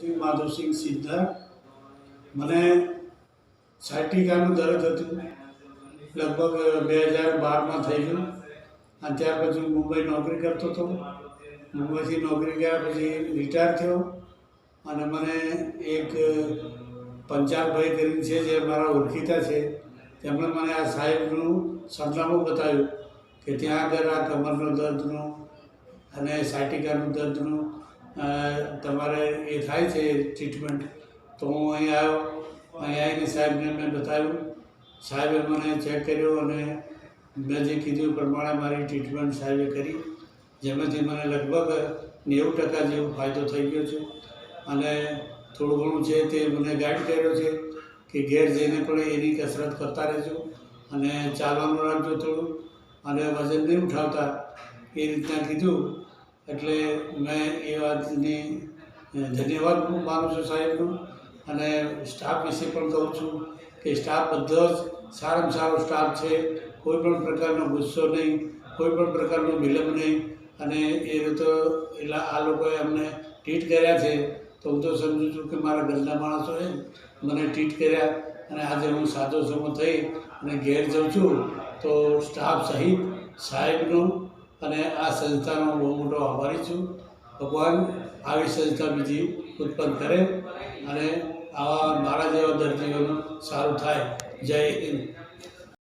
શ્રી માધવસિંહ સિદ્ધા. મને સાયટિકાનું દર્દ હતું. લગભગ બે હજાર બારમાં થઈ ગયું. અને ત્યાર પછી મુંબઈ નોકરી કરતો હતો. મુંબઈથી નોકરી ગયા પછી રિટાયર થયો. અને મને એક પંચાલભાઈ કરીને છે, જે મારા ઓળખીતા છે, તેમણે મને આ સાહેબનું સરનામું બતાવ્યું કે ત્યાં આગળ આ કમરનું દર્દનું અને સાયટિકાનું દર્દનું તમારે એ થાય છે ટ્રીટમેન્ટ તો હું અહીં આવ્યો. અહીં આવીને સાહેબને મેં બતાવ્યું. સાહેબે મને ચેક કર્યો અને મેં જે કીધું પ્રમાણે મારી ટ્રીટમેન્ટ સાહેબે કરી. જેમાંથી મને લગભગ નેવું ટકા જેવો ફાયદો થઈ ગયો છે. અને થોડું ઘણું છે તે મને ગાઈડ કર્યો છે કે ઘેર જઈને પણ એની કસરત કરતા રહેજો અને ચાલવાનું રાખજો થોડું. અને વજન નહીં ઉઠાવતા. એ રીતના કીધું. એટલે મેં એ વાતની ધન્યવાદ હું માનું છું સાહેબનો. અને સ્ટાફ વિશે પણ કહું છું કે સ્ટાફ બધો જ સારામાં સારો સ્ટાફ છે. કોઈ પણ પ્રકારનો ગુસ્સો નહીં, કોઈ પણ પ્રકારનો વિલંબ નહીં. અને એ તો એટલે આ લોકોએ અમને ટ્રીટ કર્યા છે. તો હું તો સમજું છું કે મારા ઘરના માણસોએ મને ટ્રીટ કર્યા. અને આજે હું સાચો સમો થઈ અને ઘેર જાઉં છું. તો સ્ટાફ સહિત સાહેબનો અને આ સંસ્થાનો બહુ મોટો આભારી છું. ભગવાન આવી સંસ્થા બીજી ઉત્પન્ન કરે અને આવા મારા જેવા દર્દીઓનું સારું થાય. જય હિન્દ.